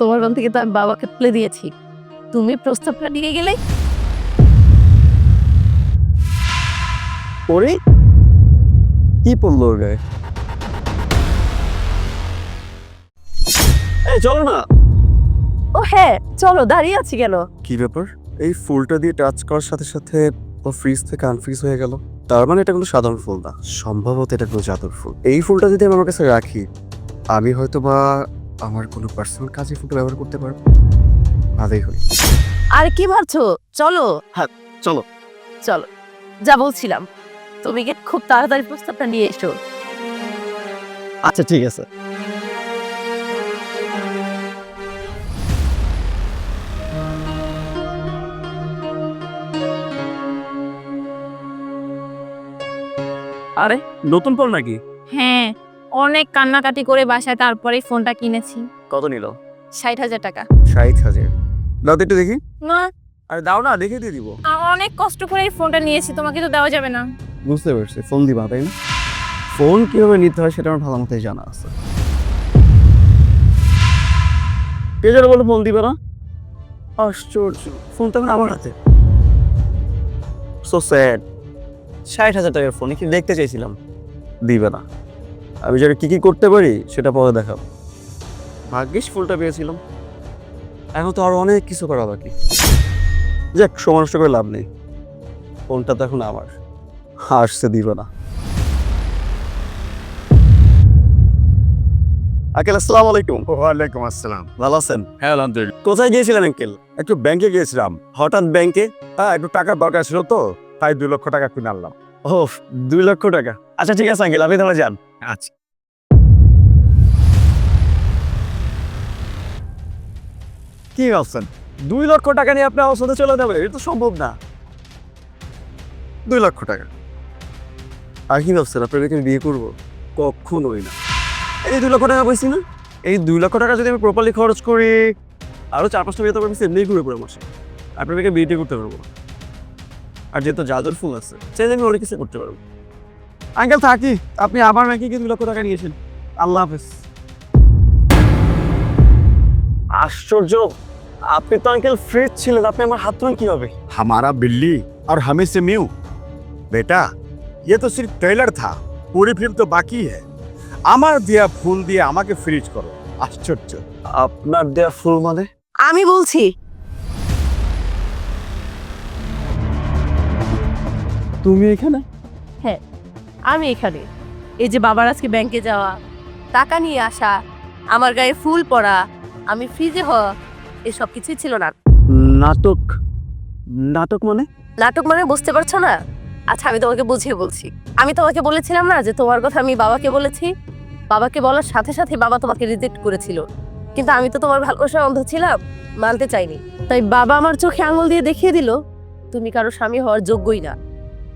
তোমার মন থেকে তো আমি বাবাকে তুলে দিয়েছি। তুমি প্রস্তাবটা নিয়ে গেলে? পরে কি পড়ল ওর গায়ে? এই চলো না। ও হ্যাঁ চলো দাঁড়িয়ে আছি কেন? কি ব্যাপার? এই ফুলটা দিয়ে টাচ করার সাথে সাথে ও ফ্রিজ থেকে আনফ্রিজ হয়ে গেল। তার মানে এটা কোনো সাধারণ ফুল না। সম্ভবত এটা কোনো জাদুর ফুল। এই ফুলটা যদি আমি আমার কাছে রাখি আমি হয়তো বা আমার কোনো পার্সোনাল কাজে ফুলটা ব্যবহার করতে পারব? ভালোই হই আর কি ভাবছ? চলো। হ্যাঁ চলো। চলো। যা বলছিলাম। তুমি কি খুব তাড়াতাড়ি প্রস্তাবটা নিয়ে এসো। আচ্ছা ঠিক আছে। আরে নতুন ফোন নাকি? হ্যাঁ অনেক কান্নাকাটি করে বাসায় তারপরে ফোনটা কিনেছি। কত নিল? ষাট হাজার টাকা। ষাট হাজার। দাও তো একটু দেখি। না। আরে দাও না দেখে দিয়ে দিব। অনেক কষ্ট করে এই ফোনটা নিয়েছি তোমাকে তো দেওয়া যাবে না। বুঝতে পারছি ফোন দিবা তাই না? ফোন কীভাবে নিতে হয় সেটা আমার ভালো মতোই জানা আছে। যেন বলে ফোন দিবে না? আশ্চর্য ফোন তো আমার হাতে। সো স্যাড ষাট হাজার টাকার ফোন কি দেখতে চাইছিলাম? দিবে না। আমি যেটা কি কি করতে পারি সেটা পরে দেখাবো। ভাগ্যিস ফুলটা পেয়েছিলাম। এখন তো আরও অনেক কিছু করা বাকি। যাক সময় নষ্ট করে লাভ নেই। ফোনটা তো এখন আমার। আসতে দিব না। আঙ্কেল আসসালামু আলাইকুম। ওয়ালাইকুম আসসালাম। ভালো আছেন? হ্যাঁ আলহামদুলিল্লাহ। কোথায় গিয়েছিলেন আঙ্কেল? একটু ব্যাংকে গিয়েছিলাম। হঠাৎ ব্যাংকে? হ্যাঁ একটু টাকার দরকার ছিল তো তাই দুই লক্ষ টাকা কিনে আনলাম। ও দুই লক্ষ টাকা? আচ্ছা ঠিক আছে আঙ্কেল আপনি তাহলে যান। আচ্ছা। কি ভাবছেন? দুই লক্ষ টাকা নিয়ে আপনি আমার চলে যাবে এটা তো সম্ভব না। দুই লক্ষ টাকা। আর কি ভাবছেন আপনার এখানে বিয়ে করব? কখনোই না। এই দুই লক্ষ টাকা পাইছি না এই দুই লক্ষ টাকা যদি আমি প্রপারলি খরচ করি আরও চার পাঁচটা বিয়ে তো আমি এমনি ঘুরে পড়ে মাসে। আপনার মেয়েকে বিয়েটি করতে পারব। আর যেহেতু জাদুর ফুল আছে চাইলে আমি অনেক কিছু করতে পারব। আঙ্কেল থাকি আপনি আমার মেয়েকে কি দুই লক্ষ টাকা নিয়েছেন আল্লাহ হাফেজ আশ্চর্য আপনি তো আঙ্কেল ফ্রেশ ছিলেন আপনি আমার হাত ধরেন কিভাবে हमारा बिल्ली और हमें से म्यू बेटा ये तो सिर्फ ट्रेलर था पूरी फिल्म तो बाकी है আমার দিয়া ফুল দিয়ে আমাকে ফ্রিজ করো আশ্চর্য আপনার দেয়া ফুল মানে আমি বলছি তুমি এখানে আমি এখানে। এই যে বাবার আজকে ব্যাংকে যাওয়া টাকা নিয়ে আসা আমার গায়ে ফুল পরা আমি ফ্রিজে হওয়া এসব কিছুই ছিল না। নাটক? নাটক মানে? নাটক মানে বুঝতে পারছ না? আচ্ছা আমি তোমাকে বুঝিয়ে বলছি। আমি তোমাকে বলেছিলাম না যে তোমার কথা আমি বাবাকে বলেছি? বাবাকে বলার সাথে সাথে বাবা তোমাকে রিজেক্ট করেছিল। কিন্তু আমি তো তোমার ভালোবাসা অন্ধ ছিলাম মানতে চাইনি। তাই বাবা আমার চোখে আঙুল দিয়ে দেখিয়ে দিল তুমি কারও স্বামী হওয়ার যোগ্যই না।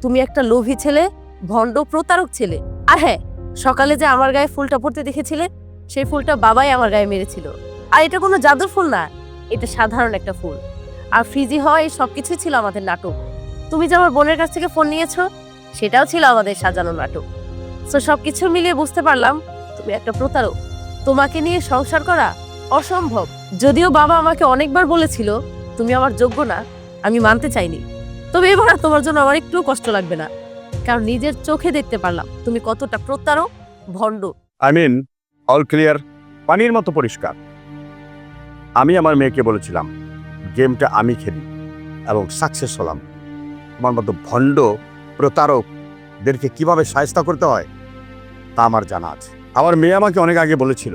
তুমি একটা লোভী ছেলে ভণ্ড প্রতারক ছেলে। আর হ্যাঁ সকালে যে আমার গায়ে ফুলটা পড়তে দেখেছিলে, সেই ফুলটা বাবাই আমার গায়ে মেরেছিল। আর এটা কোনো জাদুর ফুল না, এটা সাধারণ একটা ফুল। আর ফ্রিজি এই সব কিছুই ছিল আমাদের নাটক। তুমি যে আমার বোনের কাছ থেকে ফোন নিয়েছো, সেটাও ছিল আমাদের সাজানো নাটক। তো সব কিছু মিলিয়ে বুঝতে পারলাম, তুমি একটা প্রতারক। তোমাকে নিয়ে সংসার করা অসম্ভব। যদিও বাবা আমাকে অনেকবার বলেছিল, তুমি আমার যোগ্য না, আমি মানতে চাইনি। তবে এবার তোমার জন্য আমার একটু কষ্ট লাগবে না। কারণ নিজের চোখে দেখতে পারলাম তুমি কতটা প্রতারক, ভণ্ড। আই মিন অল ক্লিয়ার পানির মতো পরিষ্কার। আমি আমার মেয়েকে বলেছিলাম, গেমটা আমি খেলি এবং সাকসেস হলাম। আমার মতো ভণ্ড, প্রতারকদেরকে কীভাবে সাহায্য করতে হয়, তা আমার জানা আছে। আমার মেয়ে আমাকে অনেক আগে বলেছিল,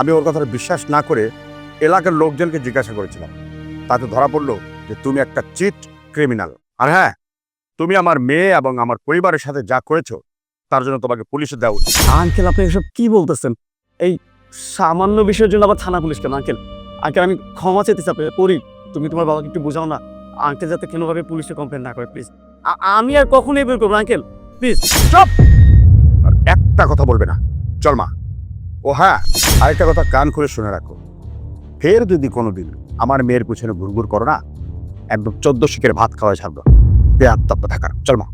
আমি ওর কথা বিশ্বাস না করে এলাকার লোকজনকে জিজ্ঞাসা করেছিলাম। তাতে ধরা পড়ল যে তুমি একটা চিট ক্রিমিনাল আর হ্যাঁ তুমি আমার মেয়ে এবং আমার পরিবারের সাথে যা করেছ তার জন্য তোমাকে পুলিশে দেওয়া উচিত। আঙ্কেল আপনি এসব কি বলতেছেন? এই সামান্য বিষয়ের জন্য আবার থানা পুলিশ কেন আঙ্কেল? আঙ্কেল আমি ক্ষমা চাইতে চাপে পড়ি তুমি তোমার বাবাকে একটু বোঝাও না। আঙ্কেল যাতে কোনোভাবে পুলিশে কমপ্লেন না করে প্লিজ আমি আর কখনোই বের করব আঙ্কেল। প্লিজ স্টপ আর একটা কথা বলবে না। চল মা। ও হ্যাঁ আরেকটা কথা কান খুলে শুনে রাখো। ফের যদি কোনোদিন আমার মেয়ের পিছনে ঘুরঘুর করো না একদম চোদ্দ শিখের ভাত খাওয়া ছাড়বো। বেআত্মাপ্য থাকা। চল। মা